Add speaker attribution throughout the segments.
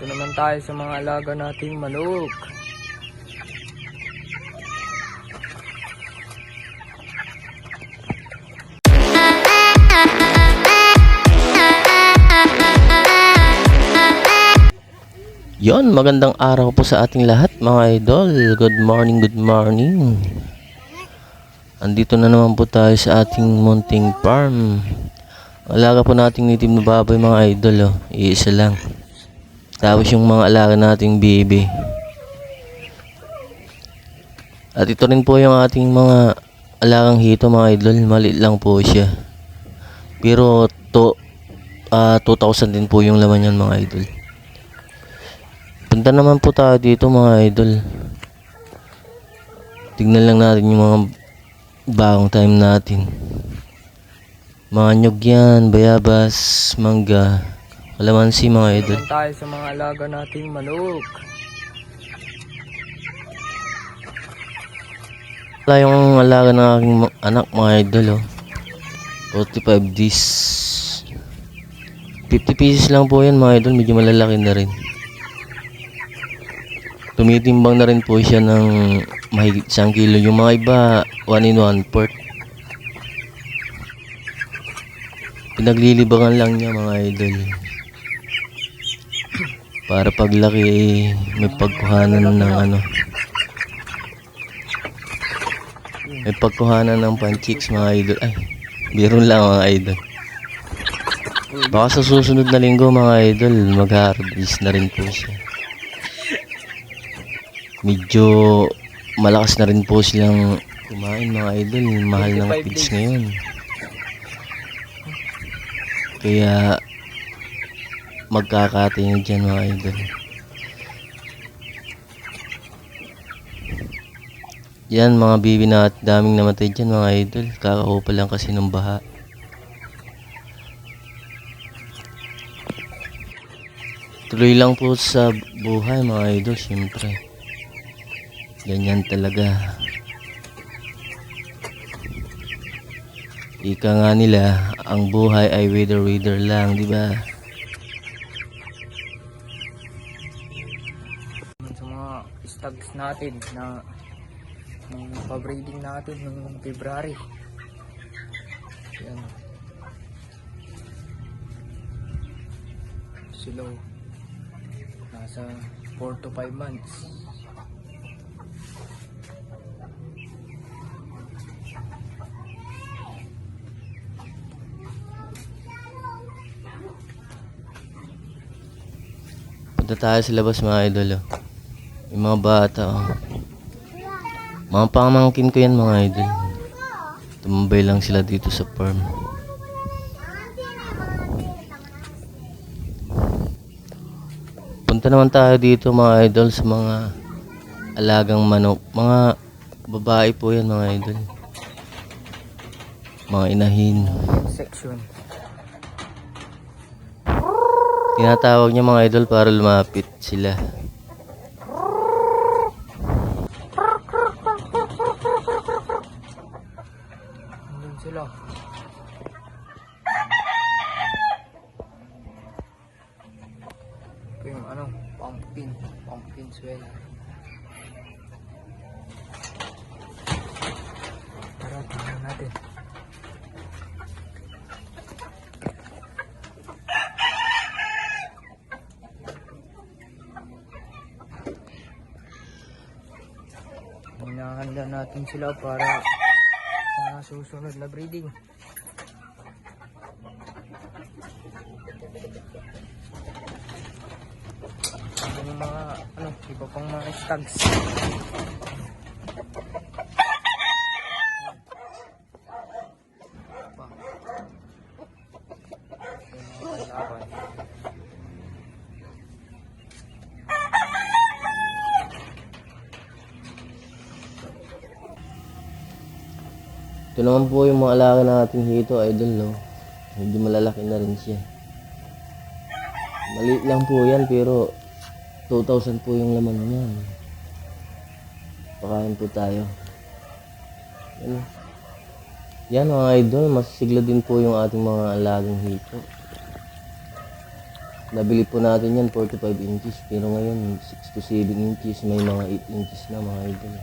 Speaker 1: Dito naman tayo sa mga alaga nating manok.
Speaker 2: Yon, magandang araw po sa ating lahat mga idol. Good morning, good morning. Andito na naman po tayo sa ating munting farm. Alaga po nating native na baboy mga idol. Oh. Iisa lang. Tapos yung mga alaga nating baby. At ito rin po yung ating mga alagang hito mga idol. Maliit lang po siya. Pero to, ah, 2,000 din po yung laman yan mga idol. Punta naman po tayo dito mga idol. Tignan lang natin yung mga bagong time natin. Mga nyug yan, bayabas, mangga, kalamansi mga idol.
Speaker 1: Tayo sa mga alaga nating manok.
Speaker 2: Wala yung alaga ng aking anak mga idol oh. 45 days. 50 pieces lang po yan mga idol, medyo malalaki na rin. Tumitimbang na rin po siya ng mahigit isang kilo. Yung mga iba, 1 in 1 port. Pinaglilibangan lang niya mga idol. Para paglaki eh, may pagkuhanan ng ano. May pagkuhanan ng panchicks mga idol. Ay, biro lang mga idol. Baka sa susunod na linggo mga idol, mag-harvest na rin po siya. Medyo malakas na rin po silang kumain mga idol. Mahal ng
Speaker 1: 25
Speaker 2: feeds ngayon. Kaya magkakatingin dyan mga idol. Yan mga bibi na at daming namatay dyan mga idol. Kakakupa lang kasi ng baha. Tuloy lang po sa buhay mga idol, syempre. Ganyan talaga. Ika nga nila, ang buhay ay wither-wither lang, di ba?
Speaker 1: Sa mga stags natin na ng pabreeding natin noong February. Yan. Sila oh. nasa 4 to 5 months.
Speaker 2: Punta tayo sa labas mga idol. Oh. Yung mga bata. Oh. Mga pamangkin ko yan mga idol. Tumambay lang sila dito sa farm. Punta naman tayo dito mga idol sa mga alagang manok. Mga babae po yan mga idol. Mga inahin.
Speaker 1: Section.
Speaker 2: Tinatawag niya mga idol para lumapit sila.
Speaker 1: Sila. Ito yung ano, pumpkin. Pumpkin swell. Tara, tingnan natin. Hinahanda natin sila para sa susunod na breeding. Yung mga, ano, iba pang mga stags. Pa. Yung
Speaker 2: Ito naman po yung mga alaga natin dito, idol, no? Medyo malalaki na rin siya. Maliit lang po yan, pero 2,000 po yung laman niyan. Pakain po tayo. Yan. Yan mga idol, masisigla din po yung ating mga alagang hito. Nabili po natin yan 45 inches pero ngayon 6 to 7 inches may mga 8 inches na mga idol.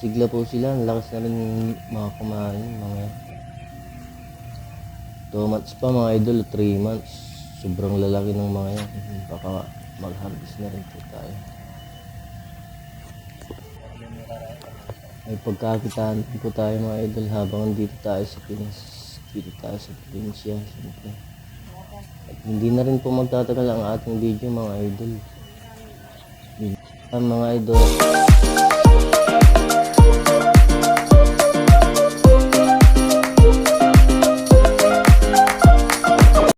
Speaker 2: Sigla po sila, ang lakas na rin mga kumain mga 2 months pa mga idol, 3 months. Sobrang lalaki ng mga yan. Baka mag-harvest na rin po tayo. May pagkakitaan po tayo mga idol habang dito tayo sa Pinas. Dito tayo sa probinsya. Hindi na rin po magtatagal ang ating video mga idol. Ang mga idol.